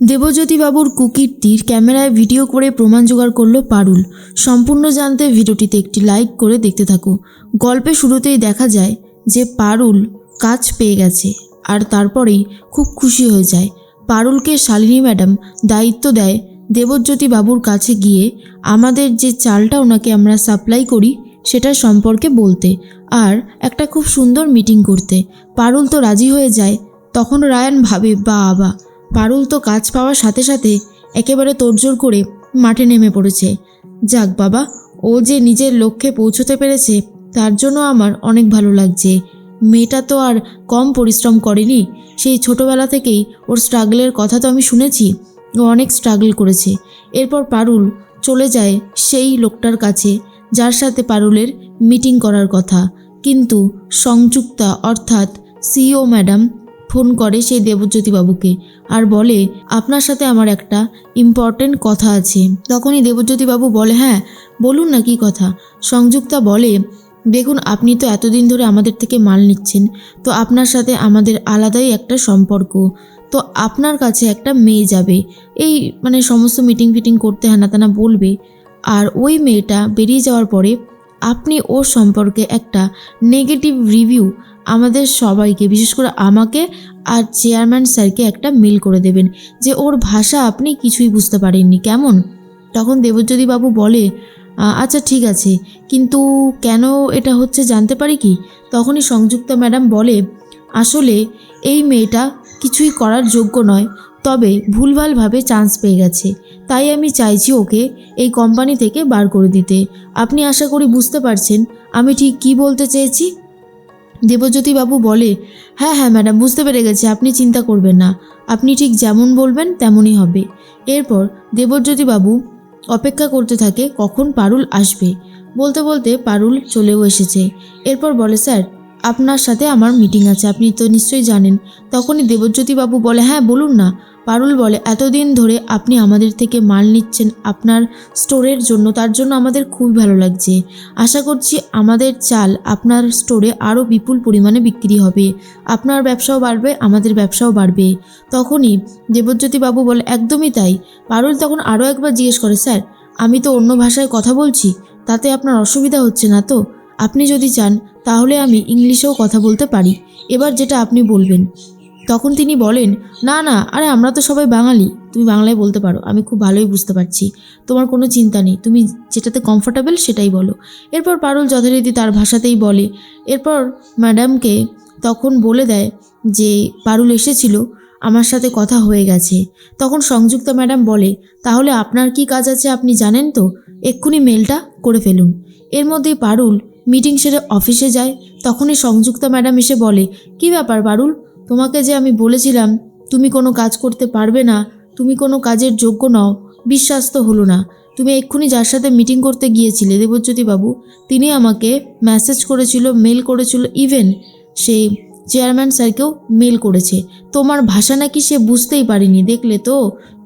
দেবজ্যোতিবাবুর কুকীর্তির ক্যামেরায় ভিডিও করে প্রমাণ জোগাড় করল পারুল। সম্পূর্ণ জানতে ভিডিওটিতে একটি লাইক করে দেখতে থাকো। গল্পে শুরুতেই দেখা যায় যে পারুল কাজ পেয়ে গেছে আর তারপরেই খুব খুশি হয়ে যায়। পারুলকে শালিনী ম্যাডাম দায়িত্ব দেয় দেবজ্যোতি বাবুর কাছে গিয়ে আমাদের যে চালটা ওনাকে আমরা সাপ্লাই করি সেটার সম্পর্কে বলতে আর একটা খুব সুন্দর মিটিং করতে। পারুল তো রাজি হয়ে যায়। তখন রায়ান ভাবে, বাবা পারুল তো কাজ পাওয়ার সাথে সাথে একেবারে তোড়জোড় করে মাঠে নেমে পড়েছে। যাক বাবা, ও যে নিজের লক্ষ্যে পৌঁছতে পেরেছে, তার জন্য আমার অনেক ভালো লাগছে। মেয়েটা তো আর কম পরিশ্রম করেনি। সেই ছোটবেলা থেকেই ওর স্ট্রাগলের কথা তো আমি শুনেছি। ও অনেক স্ট্রাগল করেছে। এরপর পারুল চলে যায় সেই লোকটার কাছে, যার সাথে পারুলের মিটিং করার কথা। কিন্তু সংযুক্তা অর্থাৎ সিও ম্যাডাম ফোন করে সেই দেবজ্যোতি বাবুকে আর বলে, আপনার সাথে আমার একটা ইম্পর্টেন্ট কথা আছে। তখনই দেবজ্যোতি বাবু বলে হ্যাঁ বলুন না কি কথা? সংযুক্তা বলে, দেখুন, আপনি তো এতদিন ধরে আমাদের থেকে মাল নিচ্ছেন, তো আপনার সাথে আমাদের আলাদাই একটা সম্পর্ক, তো আপনার কাছে একটা মেয়ে যাবে। এই মানে সমস্ত মিটিং ফিটিং করতে হ্যানা বলবে। আর ওই মেয়েটা বেরিয়ে যাওয়ার পরে আপনি ওর সম্পর্কে একটা নেগেটিভ রিভিউ আমাদের সবাইকে, বিশেষ করে আমাকে আর চেয়ারম্যান স্যারকে একটা মেল করে দেবেন যে ওর ভাষা আপনি কিছুই বুঝতে পারেননি। কেমন? তখন দেবজ্যোতি বাবু বলে আচ্ছা ঠিক আছে, কিন্তু কেন এটা হচ্ছে জানতে পারি কি? তখনই সংযুক্তা ম্যাডাম বলে, আসলে এই মেয়েটা কিছুই করার যোগ্য নয়, তবে ভুলভালভাবে চান্স পেয়ে গেছে। তাই আমি চাইছি ওকে এই কোম্পানি থেকে বার করে দিতে। আপনি আশা করি বুঝতে পারছেন আমি ঠিক কি বলতে চেয়েছি? দেবজ্যোতি বাবু বলে হ্যাঁ হ্যাঁ ম্যাডাম, বুঝতে পেরে গেছি, আপনি চিন্তা করবেন না। আপনি ঠিক যেমন বলবেন, তেমনই হবে। এরপর দেবজ্যোতি বাবু অপেক্ষা করতে থাকে, কখন পারুল আসবে। বলতে বলতে পারুল চলেও এসেছে। এরপর বলে, স্যার, আপনার সাথে আমার মিটিং আছে, আপনি তো নিশ্চয়ই জানেন। তখনই দেবজ্যোতি বাবু বলে হ্যাঁ বলুন না। পারুল বলে, এতদিন ধরে আপনি আমাদের থেকে মাল নিচ্ছেন আপনার স্টোরের জন্য, তার জন্য আমাদের খুবই ভালো লাগছে। আশা করছি আমাদের চাল আপনার স্টোরে আরও বিপুল পরিমাণে বিক্রি হবে। আপনার ব্যবসাও বাড়বে, আমাদের ব্যবসাও বাড়বে। তখনই দেবজ্যোতি বাবু বলে, একদমই তাই। পারুল তখন আরও একবার জিজ্ঞেস করে, স্যার, আমি তো অন্য ভাষায় কথা বলছি, তাতে আপনার অসুবিধা হচ্ছে না তো? আপনি যদি চান, তাহলে আমি ইংলিশেও কথা বলতে পারি। এবার যেটা আপনি বলবেন। তখন তিনি বলেন, না না, আরে আমরা তো সবাই বাঙালি। তুমি বাংলায় বলতে পারো, আমি খুব ভালোই বুঝতে পারছি। তোমার কোনো চিন্তা নেই, তুমি যেটাতে কমফোর্টেবল সেটাই বলো। এরপর পারুল যথারীতি তার ভাষাতেই বলে। এরপর ম্যাডামকে তখন বলে দেয় যে, পারুল এসেছিল, আমার সাথে কথা হয়ে গেছে। তখন সংযুক্ত ম্যাডাম বলে, তাহলে আপনার কি কাজ আছে আপনি জানেন তো? এক্ষুনি মেলটা করে ফেলুন। এর মধ্যেই পারুল মিটিং সেরে অফিসে যায়। তখনই সংযুক্ত ম্যাডাম এসে বলে, কি ব্যাপার পারুল? তোমাকে যে আমি বলেছিলাম, তুমি কোনো কাজ করতে পারবে না, তুমি কোনো কাজের যোগ্য নও বিশ্বাস তো হলো না। তুমি এক্ষুনি যার সাথে মিটিং করতে গিয়েছিলে, দেবজ্যোতি বাবু, তিনি আমাকে মেসেজ করেছিল মেল করেছিল ইভেন সে চেয়ারম্যান স্যারকেও মেল করেছে। তোমার ভাষা নাকি সে বুঝতেই পারিনি, দেখলে তো?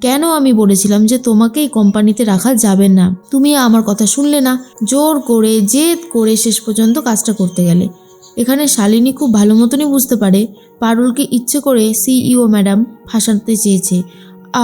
কেন আমি বলেছিলাম যে তোমাকে এই কোম্পানিতে রাখা যাবে না? তুমি আমার কথা শুনলে না, জোর করে, জেদ করে শেষ পর্যন্ত কাজটা করতে গেলে। এখানে শালিনী খুব ভালো মতনই বুঝতে পারে পারুলকে ইচ্ছে করে সিইও ম্যাডাম ফাঁসাতে চেয়েছে,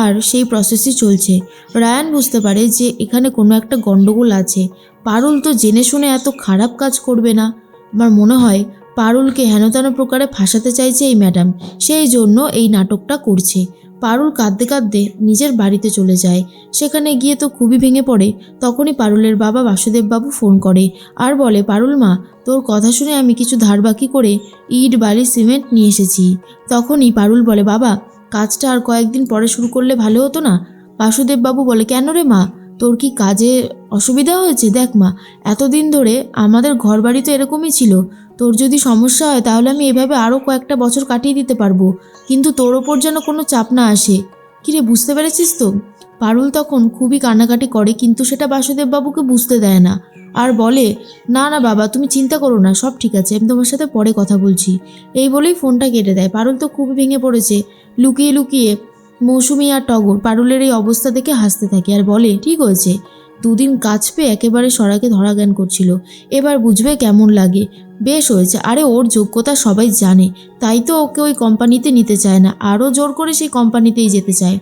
আর সেই প্রসেসই চলছে। রায়ান বুঝতে পারে যে এখানে কোনো একটা গণ্ডগোল আছে। পারুল তো জেনে শুনে এত খারাপ কাজ করবে না। আমার মনে হয় পারুলকে হেনতেন প্রকারে ফাঁসাতে চাইছে এই ম্যাডাম। সেই জন্য এই নাটকটা করছে। পারুল কাঁদতে কাঁদতে নিজের বাড়িতে চলে যায়। সেখানে গিয়ে তো খুবই ভেঙে পড়ে। তখনই পারুলের বাবা বাসুদেববাবু ফোন করে আর বলে, পারুল মা, তোর কথা শুনে আমি কিছু ধার বাকি করে ইট, বালি, সিমেন্ট নিয়ে এসেছি। তখনই পারুল বলে, বাবা, কাজটা আর কয়েকদিন পরে শুরু করলে ভালো হতো না? বাসুদেববাবু বলে, কেন রে মা? তোর কি কাজে অসুবিধা হয়েছে? দেখ মা, এতদিন ধরে আমাদের ঘরবাড়ি তো এরকমই ছিল। তোর যদি সমস্যা হয়, তাহলে আমি এভাবে আরও কয়েকটা বছর কাটিয়ে দিতে পারব। কিন্তু তোর ওপর যেন কোনো চাপ না আসে। কিরে, বুঝতে পেরেছিস তো? পারুল তখন খুবই কান্নাকাটি করে, কিন্তু সেটা বাসুদেববাবুকে বুঝতে দেয় না। আর বলে, না না বাবা, তুমি চিন্তা করো না, সব ঠিক আছে, আমি তোমার সাথে পরে কথা বলছি। এই বলেই ফোনটা কেটে দেয়। পারুল তো খুবই ভেঙে পড়েছে। লুকিয়ে লুকিয়ে মৌসুমি আর টগর পারুলের এই অবস্থা দেখে হাসতে থাকে আর বলে, ঠিক হয়েছে। দুদিন কাজ পেয়ে একেবারে সরাকে ধরা জ্ঞান করছিল। এবার বুঝবে কেমন লাগে। বেশ হয়েছে। আরে, ওর যোগ্যতা সবাই জানে। তাই তো ওকে ওই কোম্পানিতে নিতে চায় না। আরও জোর করে সেই কোম্পানিতেই যেতে চায়।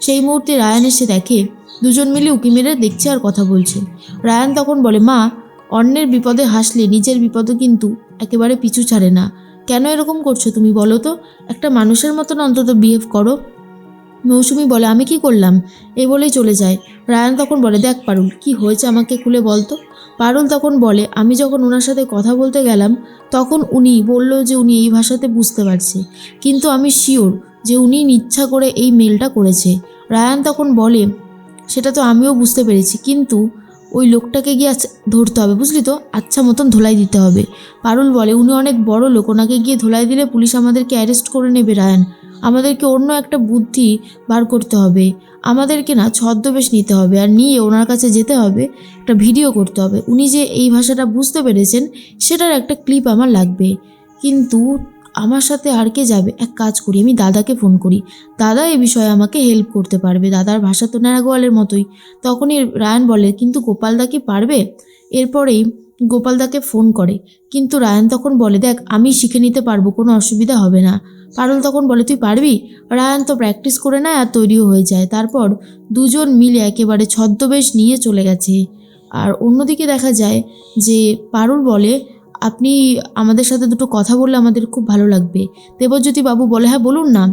সেই মুহূর্তে রায়ান এসে দেখে, দুজন মিলে উকি মেরে দেখছে আর কথা বলছে। রায়ান তখন বলে, মা, অন্যের বিপদে হাসলে নিজের বিপদও কিন্তু একেবারে পিছু ছাড়ে না। কেন এরকম করছ তুমি বলো তো? একটা মানুষের মতন অন্তত বিহেভ করো। মৌসুমি বলে, আমি কি করলাম? এই বলেই চলে যায়। রায়ান তখন বলে, দেখ পারুল, কি হয়েছে আমাকে খুলে বলতো পারুল তখন বলে, আমি যখন ওনার সাথে কথা বলতে গেলাম, তখন উনি বলল যে উনি এই ভাষাতে বুঝতে পারছে। কিন্তু আমি শিওর যে উনি ইচ্ছা করে এই মেলটা করেছে। রায়ান তখন বলে, সেটা তো আমিও বুঝতে পেরেছি, কিন্তু ওই লোকটাকে গিয়ে আচ্ছা- ধরতে হবে, বুঝলি তো? আচ্ছা মতন ধোলাই দিতে হবে। পারুল বলে, উনি অনেক বড় লোক, ওনাকে গিয়ে ধোলাই দিলে পুলিশ আমাদেরকে অ্যারেস্ট করে নেবে, রায়ান। আমাদেরকে অন্য একটা বুদ্ধি বার করতে হবে। আমাদেরকে না ছদ্মবেশ নিতে হবে আর নিয়ে ওনার কাছে যেতে হবে, একটা ভিডিও করতে হবে। উনি যে এই ভাষাটা বুঝতে পেরেছেন, সেটার একটা ক্লিপ আমার লাগবে। কিন্তু আমার সাথে আর কে যাবে? এক কাজ করি, আমি দাদাকে ফোন করি। দাদা এ বিষয়ে আমাকে হেল্প করতে পারবে। দাদার ভাষা তো ন্যাড়াগোয়ালের মতোই। তখনই রায়ান বলে, কিন্তু গোপালদা কি পারবে? এরপরেই গোপালদাকে ফোন করে। কিন্তু রায়ান তখন বলে, দেখ, আমি শিখে নিতে পারব, কোনো অসুবিধা হবে না। পারুল তখন বলে, তুই পারবি? রায়ান তো প্র্যাকটিস করে নেয় আর তৈরিও হয়ে যায়। তারপর দুজন মিলে একেবারে ছদ্মবেশ নিয়ে চলে গেছে। আর অন্যদিকে দেখা যায় যে পারুল বলে, আপনি আমাদের সাথে দুটো কথা বললে আমাদের খুব ভালো লাগবে। দেবজ্যোতি বাবু বলে হ্যাঁ বলুন না।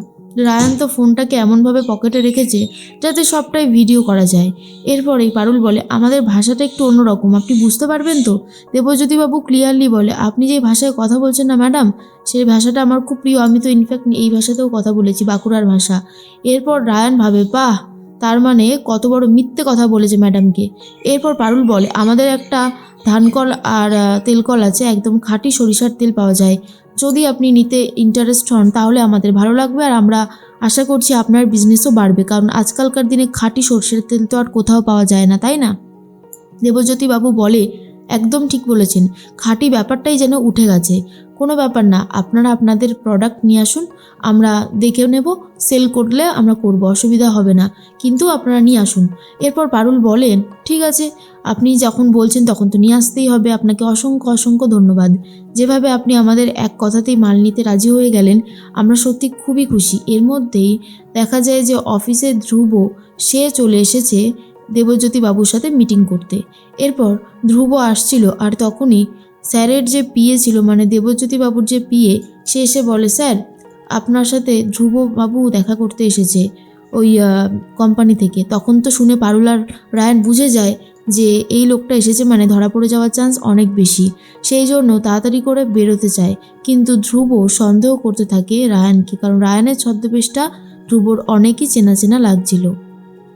রায়ান তো ফোনটাকে এমনভাবে পকেটে রেখেছে যাতে সবটাই ভিডিও করা যায়। এরপরেই পারুল বলে, আমাদের ভাষাটা একটু অন্যরকম, আপনি বুঝতে পারবেন তো? দেবজ্যোতি বাবু ক্লিয়ারলি বলে, আপনি যে ভাষায় কথা বলছেন না ম্যাডাম সেই ভাষাটা আমার খুব প্রিয়। আমি তো ইনফ্যাক্ট এই ভাষাতেও কথা বলেছি, বাঁকুড়ার ভাষা। এরপর রায়ান ভাবে, বাহ, তার মানে কত বড় মিথ্যে কথা বলেছে ম্যাডামকে এরপর পারুল বলে, আমাদের একটা ধানকল আর তেলকল আছে, একদম খাঁটি সরিষার তেল পাওয়া যায়। যদি আপনি নিতে ইন্টারেস্ট হন, তাহলে আমাদের ভালো লাগবে। আর আমরা আশা করছি আপনার বিজনেসও বাড়বে। কারণ আজকালকার দিনে খাঁটি সর্ষের তেল তো আর কোথাও পাওয়া যায় না, তাই না? দেবজ্যোতি বাবু বলে, একদম ঠিক বলেছেন। খাঁটি ব্যাপারটাই যেন উঠে গেছে। কোনো ব্যাপার না, আপনারা আপনাদের প্রোডাক্ট নিয়ে আসুন, আমরা দেখে নেব সেল করলে আমরা করব, অসুবিধা হবে না, কিন্তু আপনারা নিয়ে আসুন। এরপর পারুল বলেন, ঠিক আছে, আপনি যখন বলছেন তখন তো নিয়ে আসতেই হবে, আপনাকে অসংখ্য অসংখ্য ধন্যবাদ। যেভাবে আপনি আমাদের এক কথাতেই মাল নিতে রাজি হয়ে গেলেন, আমরা সত্যি খুবই খুশি। এর মধ্যেই দেখা যায় যে অফিসে ধ্রুব, সে চলে এসেছে দেবজ্যোতি বাবুর সাথে মিটিং করতে। এরপর ধ্রুব আসছিল, আর তখনই স্যারের যে পিএ ছিল মানে দেবজ্যোতি বাবুর যে পিএ, সে এসে বলে, স্যার, আপনার সাথে ধ্রুব বাবু দেখা করতে এসেছে ওই কোম্পানি থেকে। তখন তো শুনে পারুল আর রায়ান বুঝে যায় যে এই লোকটা এসেছে মানে ধরা পড়ে যাওয়ার চান্স অনেক বেশি। সেই জন্য তাড়াতাড়ি করে বেরোতে চায়। কিন্তু ধ্রুব সন্দেহ করতে থাকে রায়ানকে, কারণ রায়ানের ছদ্মবেশটা ধ্রুবর অনেকই চেনা চেনা লাগছিল।